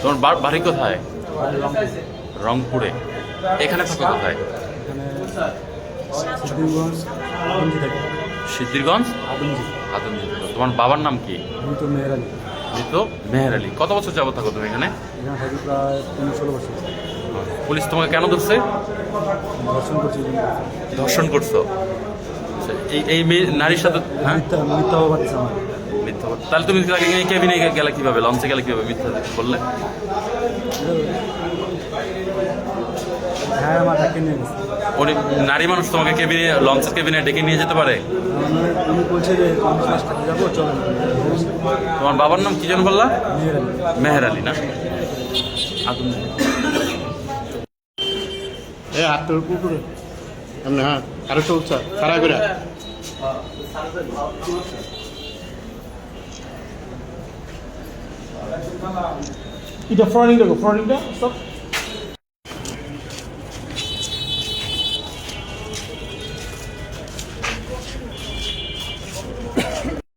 তোমার বাড়ি কোথায়? রংপুরে। এখানে থাকো কোথায়? সিদ্ধিরগঞ্জ আদমজি। তোমার বাবার নাম কি? মৃত মেহের আলী। কত বছর যাবত থাকো তুমি এখানে? পুলিশ তোমাকে কেন ধরছে? ধর্ষণ করছ? এই এই মেয়ে নারীর সাথে হ্যাঁ? মিথ্যা। তাহলে তুমি কেবিনে গেলে কীভাবে? লঞ্চে গেলে কীভাবে মিথ্যা বললে? হ্যাঁ উনি নারী মানুষ তোমাকে কেবিনে লঞ্চের কেবিনে ডেকে নিয়ে যেতে পারে? মানে তোমার বাবার নাম কি যেন বললা? মেহের আলী। না? আদম এ হাত তোর কুকুরে এমনি হ্যাঁ। আরও উচ্চা খারাপ করে এটা ফ্রন্টিংটা ফ্রন্টিংটা সব?